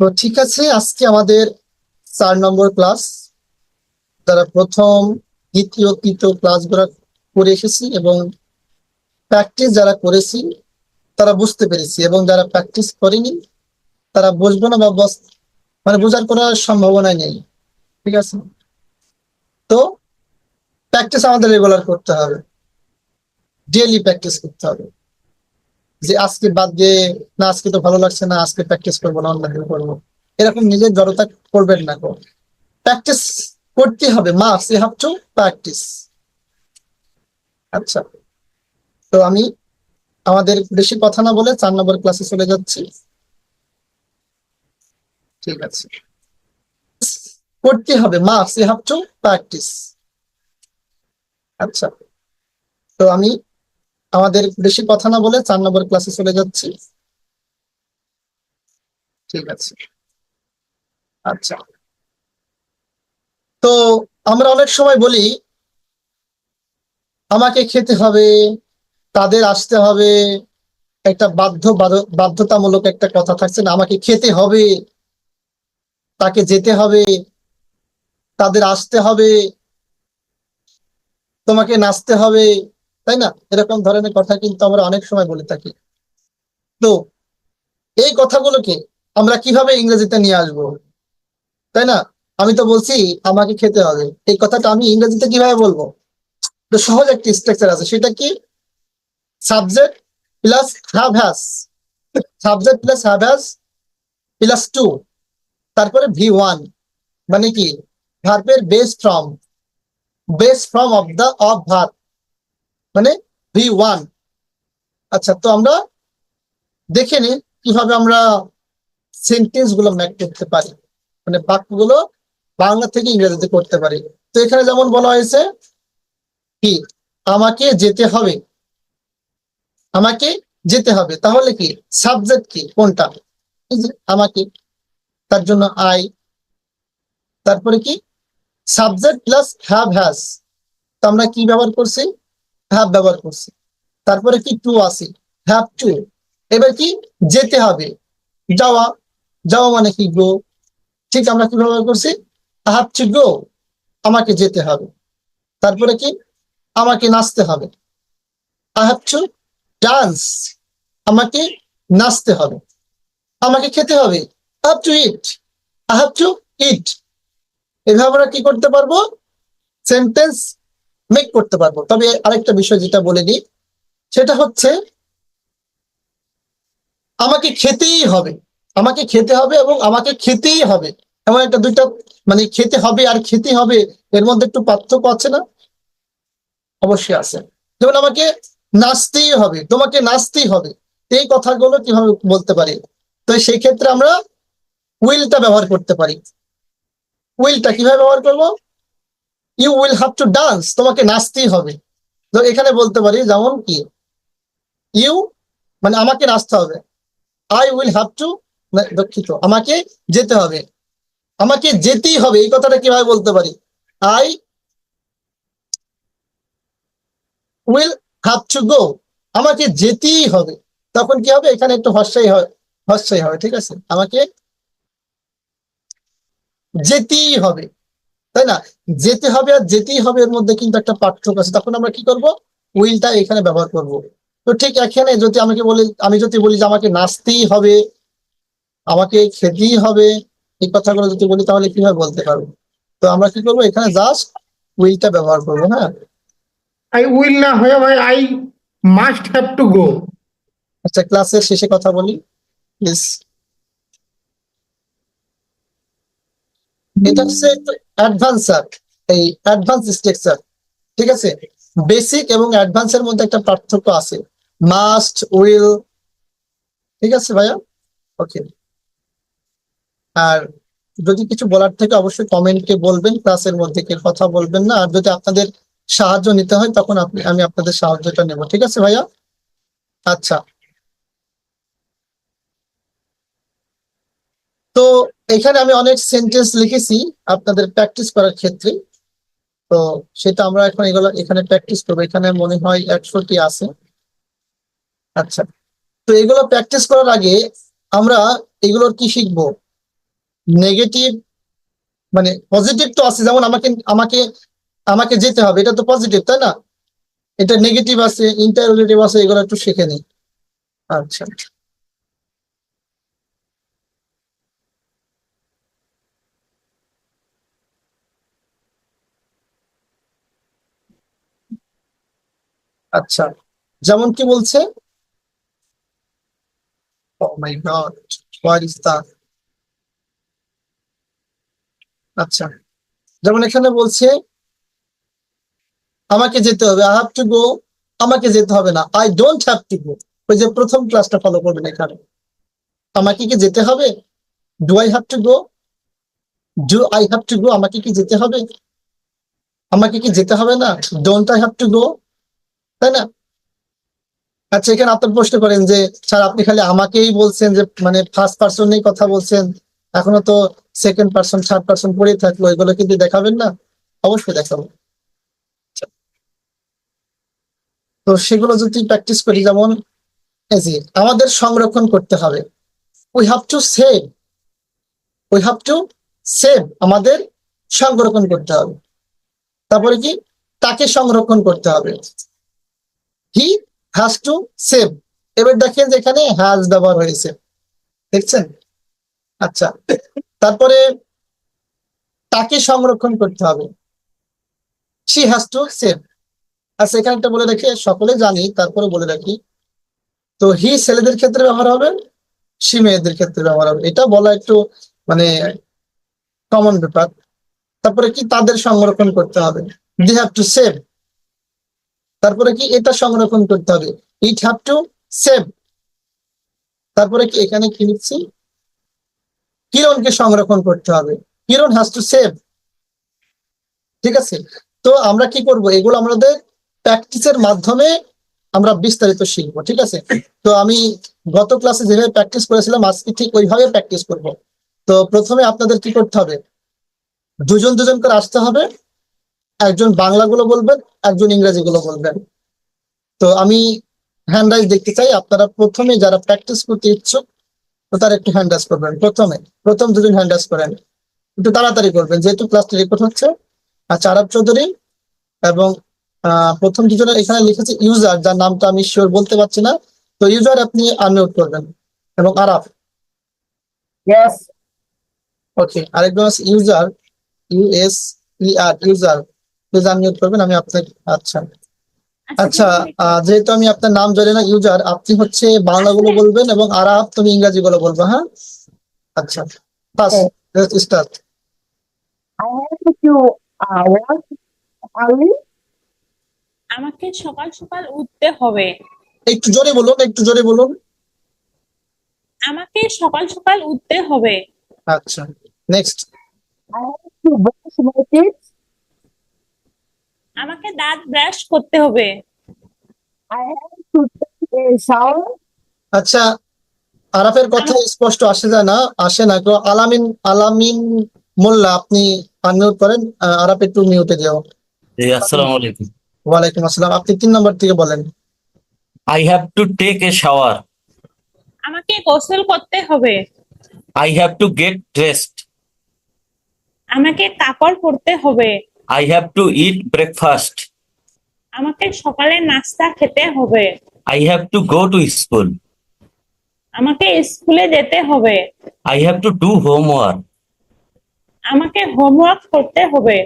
তো ঠিক আছে, আজকে আমাদের চার নম্বর ক্লাস যারা প্রথম, দ্বিতীয়, তৃতীয় ক্লাসগুলো করে এসেছি এবং প্র্যাকটিস যারা করেছি, তারা বুঝতে পেরেছি এবং যারা প্র্যাকটিস করেনি, তারা বুঝবে না বা মানে বোঝার কোনো সম্ভাবনা নেই, ঠিক আছে? তো প্র্যাকটিস আমাদের রেগুলার করতে হবে ডেইলি প্র্যাকটিস করতে হবে। যে আজকে বাদ দিয়ে, না, আজকে তো ভালো লাগছে না, আজকে প্র্যাকটিস করব না অন্যদিন করব। এরকম নিজের জড়তা করবেন না প্র্যাকটিস করতে হবে must you have to practice আচ্ছা তো আমি আমাদের বেশি কথা না বলে চার নম্বর ক্লাসে চলে যাচ্ছি। ঠিক আছে। করতে হবে must you have to practice আচ্ছা তো আমি আমাদের বেশি কথা না বলে চার নম্বর ক্লাসে চলে যাচ্ছি। ঠিক আছে। আচ্ছা। তো আমরা অনেক সময় বলি, আমাকে খেতে হবে, তাদের আসতে হবে, একটা বাধ্য বাধ্য- বাধ্যতামূলক একটা কথা থাকছে না, আমাকে খেতে হবে, তাকে যেতে হবে, তাদের আসতে হবে, তোমাকে নাচতে হবে তাই না? এরকম ধরনের কথা কিন্তু আমরা অনেক সময় বলে থাকি। তো এই কথাগুলোকে আমরা কীভাবে ইংরেজিতে নিয়ে আসব? তাই না? আমি তো বলছি, আমাকে খেতে হবে। এই কথাটা আমি ইংরেজিতে কীভাবে বলব? তো সহজ একটি স্ট্রাকচার আছে। সেটা কি? Subject plus have has subject plus have has plus to তারপরে ভি ওয়ান মানে কি? ভার্বের base form base form of the of verb মানে ভি ওয়ান আচ্ছা তো আমরা দেখে নিই কীভাবে আমরা সেন্টেন্সগুলো ম্যাক করতে পারি। মানে বাক্যগুলো বাংলা থেকে ইংরেজিতে করতে পারি। তো এখানে যেমন বলা হয়েছে কি, আমাকে যেতে হবে। আমাকে যেতে হবে। তাহলে কি সাবজেক্ট কি, কোনটা? আমাকে, তার জন্য আই তারপরে কি সাবজেক্ট প্লাস হ্যাভ হ্যাজ তো আমরা কি ব্যবহার করছি? হ্যাভ ব্যবহার করছি। তারপরে কি টু আছে? হ্যাভ টু এবার কি? যেতে হবে। যাওয়া। যাওয়া মানে কি গো ঠিক আমরা কি ব্যবহার করছি? হ্যাভ টু গো আমাকে যেতে হবে। তারপরে কি? আমাকে নাচতে হবে। আই হ্যাভ টু ডান্স আমাকে নাচতে হবে। আমাকে খেতে হবে। I have to eat I have to eat এভাবে আমরা কি করতে পারব? সেন্টেন্স মেক করতে পারব। তবে আরেকটা বিষয় যেটা বলে দিই, সেটা হচ্ছে আমাকে খেতেই হবে। আমাকে খেতে হবে এবং আমাকে খেতেই হবে। এমন একটা দুইটা মানে খেতে হবে আর খেতে হবে, এর মধ্যে একটু পার্থক্য আছে না? অবশ্যই আছে। যেমন আমাকে নাচতেই হবে, তোমাকে নাচতেই হবে। এই কথাগুলো কীভাবে বলতে পারি? তো সেই ক্ষেত্রে আমরা উইলটা ব্যবহার করতে পারি। উইলটা কীভাবে ব্যবহার করব? You will have to dance তোমাকে নাচতেই হবে। তো এখানে বলতে পারি, যেমন কি ইউ মানে আমাকে নাচতে হবে। আই উইল হ্যাভ টু দুঃখিত, আমাকে যেতে হবে। আমাকে যেতেই হবে, এই কথাটা কীভাবে বলতে পারি? I will have to go আমাকে যেতেই হবে। তখন কি হবে? এখানে একটু হর্ষাই হয় হর্ষাই হবে ঠিক আছে? আমাকে যেতেই হবে। তাই না? যেতে হবে আর যেতেই হবে এর মধ্যে কিন্তু একটা পার্থক্য আছে। তখন আমরা কি করব? উইলটা এখানে ব্যবহার করব। তো ঠিক এখানে যদি আমাকে বলি আমি যদি বলি যে আমাকে নাচতেই হবে আমাকে খেতেই হবে এই কথাগুলো যদি বলি তাহলে কীভাবে বলতে পারব? তো আমরা কি করব? এখানে জাস্ট উইলটা ব্যবহার করব হ্যাঁ? আই উইল না হয়ে ভাই I must have to go আচ্ছা ক্লাসের শেষে কথা বলি। প্লিজ এটা হচ্ছে অ্যাডভান্সার এই অ্যাডভান্স স্ট্রাকচার ঠিক আছে? বেসিক এবং অ্যাডভান্সের মধ্যে একটা পার্থক্য আছে। মাস্ট উইল ঠিক আছে ভাইয়া? ওকে আর যদি কিছু বলার থেকে অবশ্যই কমেন্টে বলবেন ক্লাসের মধ্যে কেউ কথা বলবেন না। আর যদি আপনাদের সাহায্য নিতে হয়, তখন আপনি, আমি আপনাদের সাহায্যটা নেব। ঠিক আছে ভাইয়া? আচ্ছা। তো এখানে আমি অনেক সেন্টেন্স লিখেছি আপনাদের প্র্যাকটিস করার ক্ষেত্রে। তো সেটা আমরা এখন এগুলো এখানে প্র্যাকটিস করব। এখানে মনে হয় একশোটি আছে। আচ্ছা তো এগুলো প্র্যাকটিস করার আগে আমরা এগুলোর কি শিখব? নেগেটিভ মানে পজিটিভ তো আছে, যেমন আমাকে আমাকে আমাকে যেতে হবে, এটা তো পজিটিভ তাই না? এটা নেগেটিভ আছে ইন্টারোগেটিভ আছে, এগুলো একটু শিখে নিই। আচ্ছা। আচ্ছা যেমন কি বলছে? Oh? আচ্ছা যেমন এখানে বলছে, আমাকে যেতে হবে আই হ্যাভ টু গো আমাকে যেতে হবে না I don't have to go ওই যে প্রথম ক্লাসটা ফলো করবেন এখানে। আমাকে কি যেতে হবে? Do I have to go do I have to go আমাকে কি যেতে হবে? আমাকে কি যেতে হবে না? Don't I have to go তাই না? আচ্ছা এখানে আপনার প্রশ্ন করেন যে, স্যার, আপনি খালি আমাকেই বলছেন যে মানে ফার্স্ট পার্সনেই কথা বলছেন, এখনও তো সেকেন্ড পার্সন থার্ড পার্সন পড়েই থাকল, এগুলো কিন্তু দেখাবেন না? অবশ্যই দেখাবো। তো সেগুলো যদি প্র্যাকটিস করি, যেমন আমাদের সংরক্ষণ করতে হবে। We have to save we have to save আমাদের সংরক্ষণ করতে হবে। তারপরে কি? তাকে সংরক্ষণ করতে হবে। হি হ্যাজ টু সেভ এবার দেখেন যে এখানে হ্যাজ ব্যবহার হয়েছে। দেখছেন? আচ্ছা। তারপরে তাকে সংরক্ষণ করতে হবে। সি হ্যাজ টু সেভ আচ্ছা এখানে একটা বলে রাখি, সকলে জানি, তারপরে বলে রাখি। তো হি ছেলেদের ক্ষেত্রে ব্যবহার হবে সি মেয়েদের ক্ষেত্রে ব্যবহার হবে। এটা বলা একটু মানে কমন ব্যাপার। তারপরে কি তাদের সংরক্ষণ করতে হবে? দে হ্যাভ টু সেভ তারপরে কি এটা সংরক্ষণ করতে হবে? ইট হ্যাভ টু সেভ তারপরে কি এখানে কি লিখছি? কিরণকে সংরক্ষণ করতে হবে। কিরণ হ্যাজ টু সেভ ঠিক আছে? তো আমরা কি করব? এগুলো আমাদের প্র্যাকটিসের মাধ্যমে আমরা বিস্তারিত শিখব, ঠিক আছে? তো আমি গত ক্লাসে যেভাবে প্র্যাকটিস করেছিলাম, আজকে ঠিক ওইভাবে প্র্যাকটিস করব। তো প্রথমে আপনাদের কি করতে হবে? দুজন দুজন করে আসতে হবে। একজন বাংলাগুলো বলবেন একজন ইংরেজিগুলো বলবেন। তো আমি হ্যান্ড রাইজ দেখতে চাই আপনারা প্রথমে যারা প্র্যাকটিস করতে ইচ্ছুক তো তারা একটু হ্যান্ড রাইজ করবেন। প্রথমে প্রথম দুজন হ্যান্ড রাইজ করেন। একটু তাড়াতাড়ি করবেন যেহেতু ক্লাসটা রেকর্ড হচ্ছে। আচ্ছা আরব চৌধুরী এবং আহ, প্রথম দুজনের এখানে লিখেছে ইউজার যার নামটা আমি শিওর বলতে পারছি না। তো ইউজার আপনি আনমিউট করবেন এবং আরাফ Yes. ওকে আরেকজন আছে user US user please unmute করবেন আমি আপনাকে আচ্ছা। আচ্ছা আহ, যেহেতু আমি আপনার নাম জানি না ইউজার আপনি হচ্ছে বাংলাগুলো বলবেন এবং আরাফ তুমি ইংরাজি গুলো বলব হ্যাঁ? আচ্ছা বাস start I have to uh, work আমাকে সকাল সকাল উঠতে হবে। একটু জোরে বলুন একটু জোরে বলুন। আমাকে সকাল সকাল উঠতে হবে। আচ্ছা next I have to brush my teeth. আমাকে দাঁত ব্রাশ করতে হবে। I have to take a shower. আচ্ছা আরাফের কথা স্পষ্ট আসে যায় না আসে না। তো আলামিন আলামিন মোল্লা আপনি আনমিউট করেন আরাফ একটু মিউটে যাও। জি আসসালামু আলাইকুম। ওয়ালাইকুম আসসালাম। আপনি তিন নম্বর থেকে বলেন। I have to take a shower আমাকে গোসল করতে হবে। I have to get dressed আমাকে কাপড় পরতে হবে। I have to eat breakfast আমাকে সকালে নাস্তা খেতে হবে। I have to go to school আমাকে স্কুলে যেতে হবে। I have to do homework আমাকে হোমওয়ার্ক করতে হবে।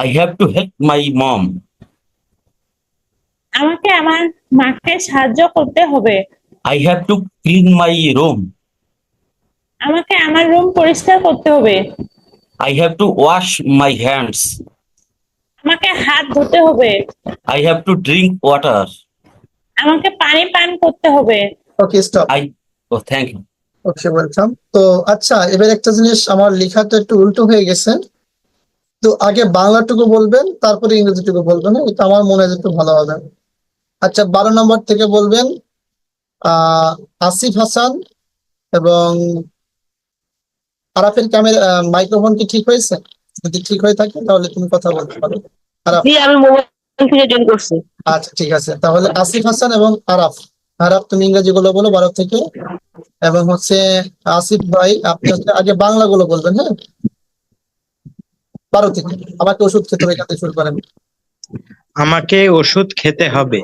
I have to help my mom আমাকে আমার মাকে সাহায্য করতে হবে। I have to clean my room আমাকে আমার রুম পরিষ্কার করতে হবে। I have to wash my hands আমাকে হাত ধুতে হবে। I have to drink water আমাকে পানি পান করতে হবে। Okay stop I oh thank you okay welcome তো আচ্ছা এবার একটা জিনিস আমার লেখাটা একটু উল্টো হয়ে গেছে। তো আগে বাংলাটুকু বলবেন তারপরে ইংরেজিটুকু বলবেন? এটা আমার মনে হয় একটু ভালো হবে। আচ্ছা বারো নম্বর থেকে বলবেন আহ আসিফ হাসান এবং আরাফের ক্যামেরা মাইক্রোফোন কি ঠিক হয়েছে? যদি ঠিক হয়ে থাকে তাহলে তুমি কথা বলতে পারো। আরাফ জি আমি মোবাইল থেকে জয়েন করছি। আচ্ছা ঠিক আছে। তাহলে আসিফ হাসান এবং আরাফ। আরাফ তুমি ইংরেজি গুলো বলো বারো থেকে। এবং হচ্ছে আসিফ ভাই আপনি হচ্ছে আগে বাংলাগুলো বলবেন হ্যাঁ? বারো থেকে। আমাকে ওষুধ খেতে হবে এখান শুরু করেন। আমাকে ওষুধ খেতে হবে।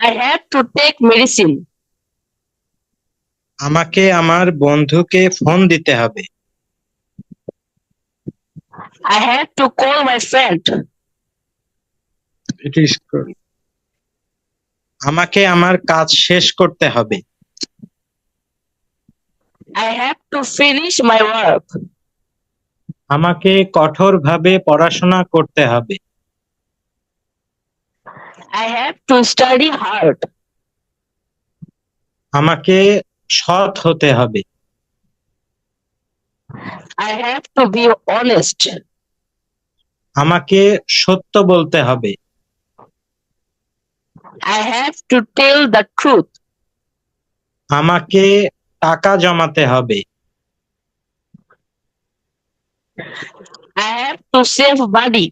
I have to take medicine. আমাকে আমার বন্ধুকে ফোন দিতে হবে। I have to call my friend. It is good. আমাকে আমার কাজ শেষ করতে হবে I have to finish my work. আমাকে কঠোরভাবে পড়াশোনা করতে হবে I have to study hard. আমাকে সৎ হতে হবে I have to be honest. আমাকে সত্য বলতে হবে। I have to tell the truth আমাকে টাকা জমাতে হবে। I have to save body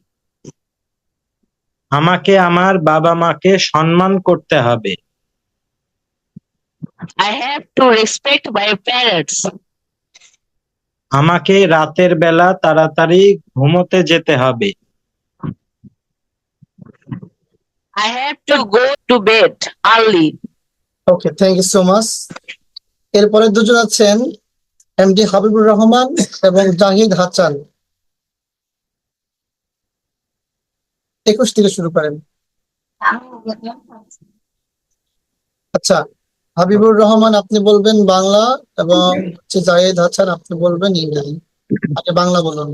আমাকে আমার বাবা মাকে সম্মান করতে হবে। I have to respect my parents আমাকে রাতের বেলা তাড়াতাড়ি ঘুমোতে যেতে হবে। I have to go to bed early. Okay thank you so much এরপরে দুজন আছেন এমডি হাবিবুর রহমান এবং জাহিদ হাসান। একুশ থেকে শুরু করেন। আচ্ছা হাবিবুর রহমান আপনি বলবেন বাংলা এবং হচ্ছে জাহিদ হাসান আপনি বলবেন ইংরেজি। আগে বাংলা বলুন।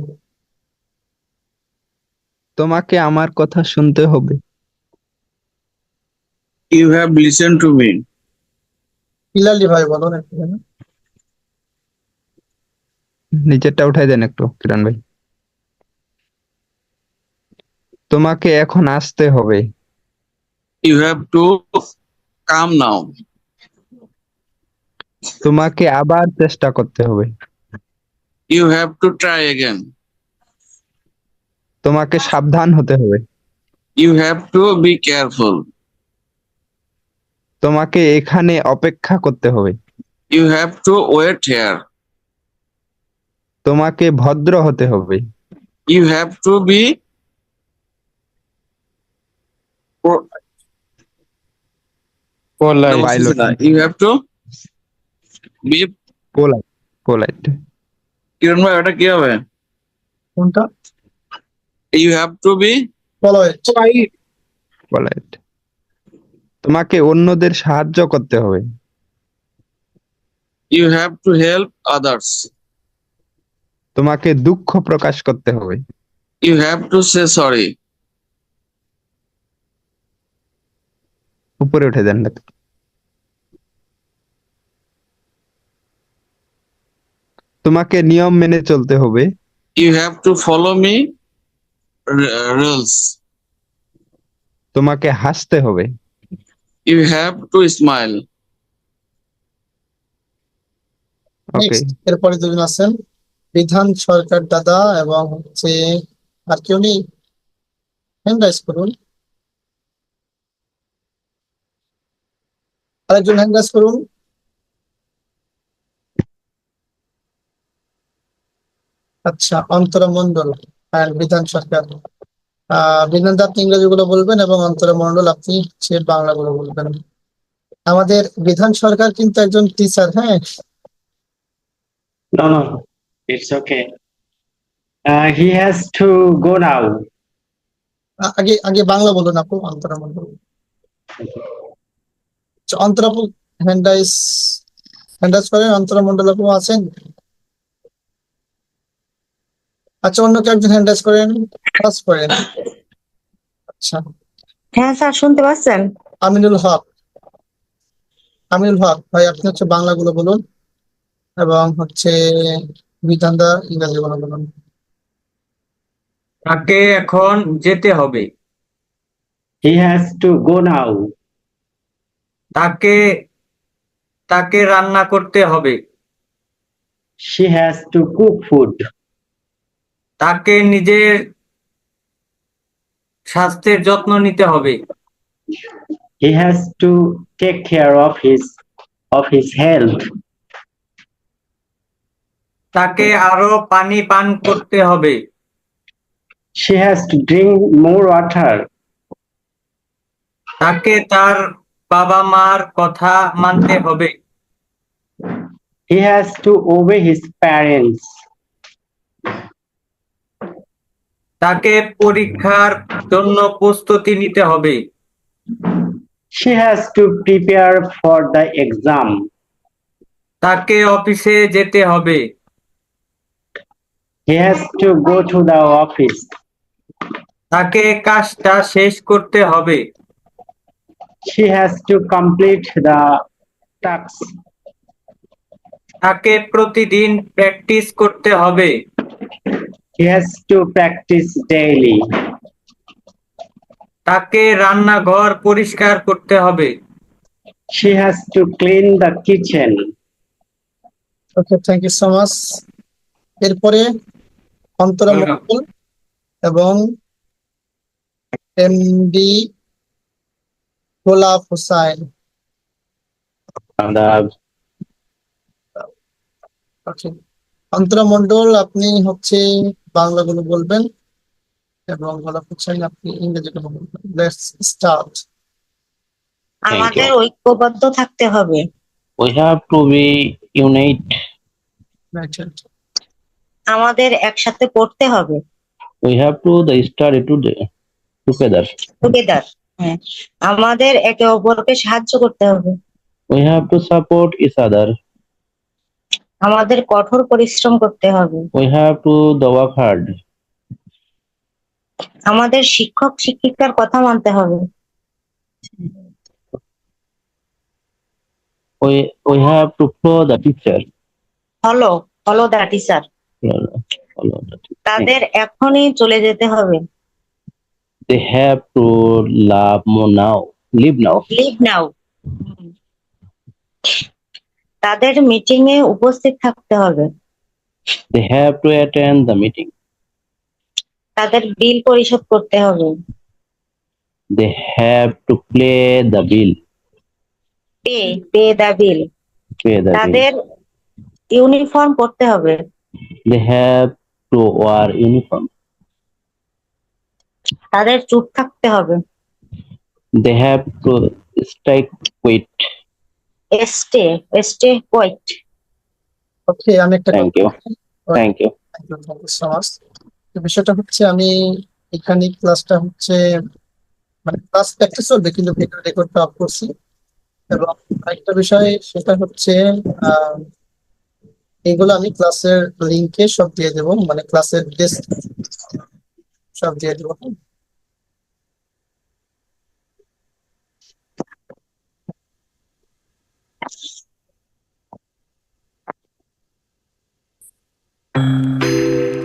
তোমাকে আমার কথা শুনতে হবে। You have listen to me. ইলালি ভাই বলুন একটুখানি নিচেরটা উঠাই দেন একটু কিরণ ভাই। তোমাকে এখন আসতে হবে। You have to come now. তোমাকে আবার চেষ্টা করতে হবে। You have to try again তোমাকে সাবধান হতে হবে। You have to be careful তোমাকে এখানে অপেক্ষা করতে হবে। You have to wait here তোমাকে ভদ্র হতে হবে। You have to be you have to Kiran ভাই ওটা কি হবে? কোনটা? To be বলো it. পোলাইট তোমাকে অন্যদের সাহায্য করতে হবে। You have to help others তোমাকে দুঃখ প্রকাশ করতে হবে। You have to say sorry উপরে উঠে দেন তোমাকে নিয়ম মেনে চলতে হবে। You have to follow me rules. তোমাকে হাসতে হবে। You have to smile okay এরপরে দুজন আছেন। বিধান সরকার দাদা এবং হচ্ছে আর কেউ নেই। হ্যান্ড রাইজ করুন। আরেকজন হ্যান্ড রাইজ করুন। আচ্ছা অন্তরা মন্ডল আর বিধান সরকার। আহ বিধান আপনি ইংরেজি গুলো বলবেন এবং অন্তরা মন্ডল আপনি সে বাংলা গুলো বলবেন। আমাদের বিধান সরকার কিন্তু একজন টিচার হ্যাঁ? No, no, it's okay. Uh, he has to go now. আগে আগে বাংলা বলুন আপু অন্তরা মন্ডল আচ্ছা, অন্তরা আপু হ্যান্ডাইস হ্যান্ডাইস করেন অন্তরা মন্ডল আপু আছেন? আচ্ছা অন্য কেউ একজন হ্যান্ডাইস করেন কাজ করেন। আচ্ছা। হ্যাঁ স্যার শুনতে পাচ্ছেন? আমিনুল হক। আমিনুল হক ভাই আপনি হচ্ছে বাংলাগুলো বলুন এবং হচ্ছে বিধানদা ইংরেজি গুলো বলুন। তাকে এখন যেতে হবে। He has to go now. তাকে তাকে রান্না করতে হবে। She has to cook food. তাকে নিজের স্বাস্থ্যের যত্ন নিতে হবে। He has to take care of his of his health তাকে আরও পানি পান করতে হবে। She has to drink more water তাকে তার বাবা মার কথা মানতে হবে। He has to obey his parents তাকে পরীক্ষার জন্য প্রস্তুতি নিতে হবে She has to prepare for the exam. তাকে অফিসে যেতে হবে He has to go to the office. তাকে কাজটা শেষ করতে হবে She has to complete the task. তাকে প্রতিদিন প্র্যাকটিস করতে হবে He has to practice daily. তাকে রান্নাঘর পরিষ্কার করতে হবে She has to clean the kitchen. Okay thank you so much এরপরে অন্তরা Welcome. এবং এমডি গোলাপ হোসাইন অন্তরা মণ্ডল আপনি হচ্ছে বাংলাগুলো বলবেন এবং গোলাপ হোসাইন আপনি ইংরেজিগুলো বলবেন। লেটস স্টার্ট আমাদের ঐক্যবদ্ধ থাকতে হবে। We have to be unite. আমাদের একসাথে পড়তে হবে। We have to the study today together. Together হ্যাঁ। আমাদের একে অপরকে সাহায্য করতে হবে। We have to support each other. আমাদের কঠোর পরিশ্রম করতে হবে। We have to work hard আমাদের শিক্ষক শিক্ষিকার কথা মানতে হবে। We we have to follow the teacher follow follow the teacher তাদের এখনই চলে যেতে হবে। They have to love Md now leave now leave now তাদের মিটিং এ উপস্থিত থাকতে হবে They have to attend the meeting. তাদের বিল পরিশোধ করতে হবে They have to play the bill. Pay pay the bill Pay the তাদের ইউনিফর্ম পরতে হবে They have to wear uniform. তাদের চুপ থাকতে হবে They have to stay quiet. Stay stay quiet okay আমি একটা Thank you. Thank you. Thank you so much বিষয়টা হচ্ছে আমি এখানে ক্লাসটা হচ্ছে মানে ক্লাস প্র্যাকটিস চলবে কিন্তু ভিডিও রেকর্ডটা অফ করছি। এবং আরেকটা বিষয় সেটা হচ্ছে আহ, এগুলো আমি ক্লাসের লিংকে সব দিয়ে দেবো মানে ক্লাসের ডেস্ক সব দিয়ে দেবো। Música